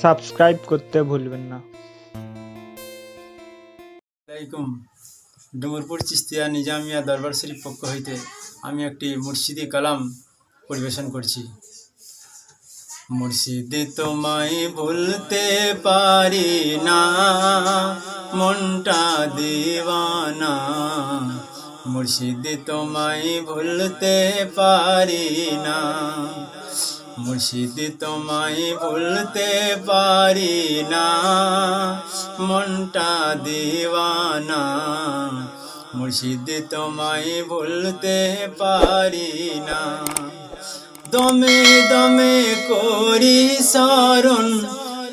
Subscribe করতে ভুলবেন না। আলাইকুম। ডুমুরপুর চিস্তিয়া নিজামিয়া দরবার শরীফ পক্ষ হইতে আমি একটি মুর্শিদি কালাম পরিবেশন করছি। মুর্শিদে তোমায় ভুলতে পারি না মনটা দিওয়ানা মুর্শিদে তোমায় ভুলতে পারি না। মুর্শিদ তোমায় ভুলতে পারি না। মনটা দিওয়ানা। মুর্শিদ তোমায় ভুলতে পারি না। দমে দমে করি শরণ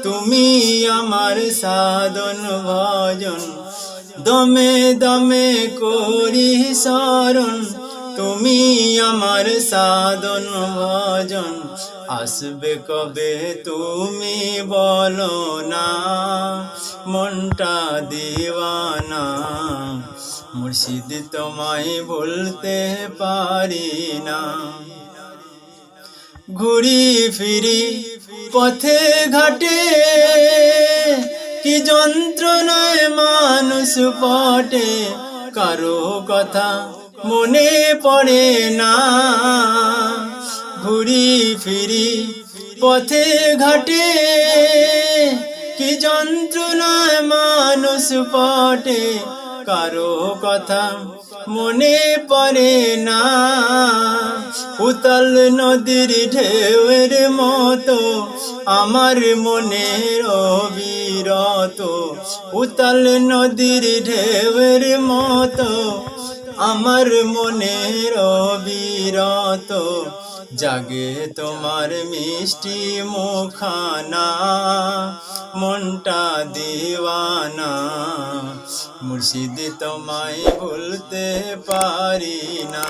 তুমি আমার সাধন ভজন। দমে দমে করি শরণ তুমি আমার সাধন ভজন। আসবে কবে তুমি বলো না, মনটা দিওয়ানা। মুর্শিদ তোমায় বলতে পারি না। ঘুরি ফিরি পথে ঘাটে কি যন্ত্রণায় মানুষ পটে কারও কথা মনে পড়ে না। ঘুরি ফিরি পথে ঘাটে। কি যন্ত্রণায় মানুষ পটে কারও কথা মনে পড়ে না। উতল নদীর ঢেউর মতো আমার মনের অবিরত। উতল নদীর ঢেউর মতো আমার মনের অবিরত। জাগে তোমার মিষ্টি মুখানা, মনটা দিওয়ানা। মুর্শিদ তোমায় ভুলতে পারি না,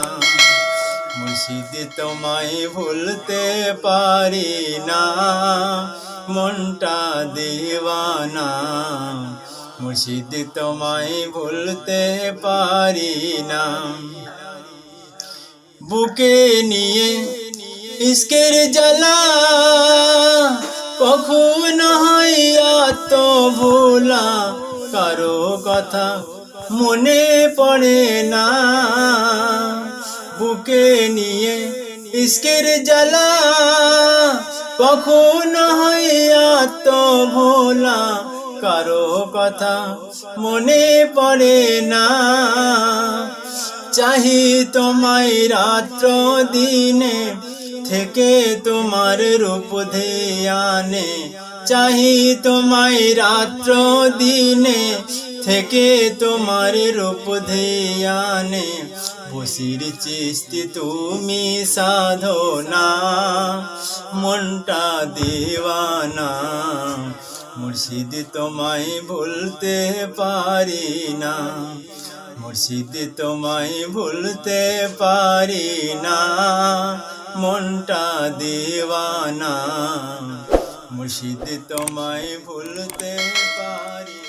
মুর্শিদ তোমায় ভুলতে পারি না, মনটা দিওয়ানা। মুর্শিদ তোমায় ভুলতে পারি না। বুকে নিয়ে ইস্কের জ্বালা কখনো হইয়া তো ভোলা কারও কথা মনে পড়ে না। বুকে নিয়ে ইস্কের জ্বালা কখনো হইয়া তো ভোলা কারও কথা মনে পড়ে না। চাহি তোমায় রাত্র দিনে থেকে তোমার রূপ ধ্যানে চাহি তোমায় রাত্র দিনে থেকে তোমার রূপ ধ্যানে বসির চিস্তি তুমি সাধনা মনটা দেওয়ানা মুর্শিদ তোমায় ভুলতে পারি না মুর্শিদ তোমায় ভুলতে পারি না মনটা দেওয়ানা। মুর্শিদ তোমায় ভুলতে পারি।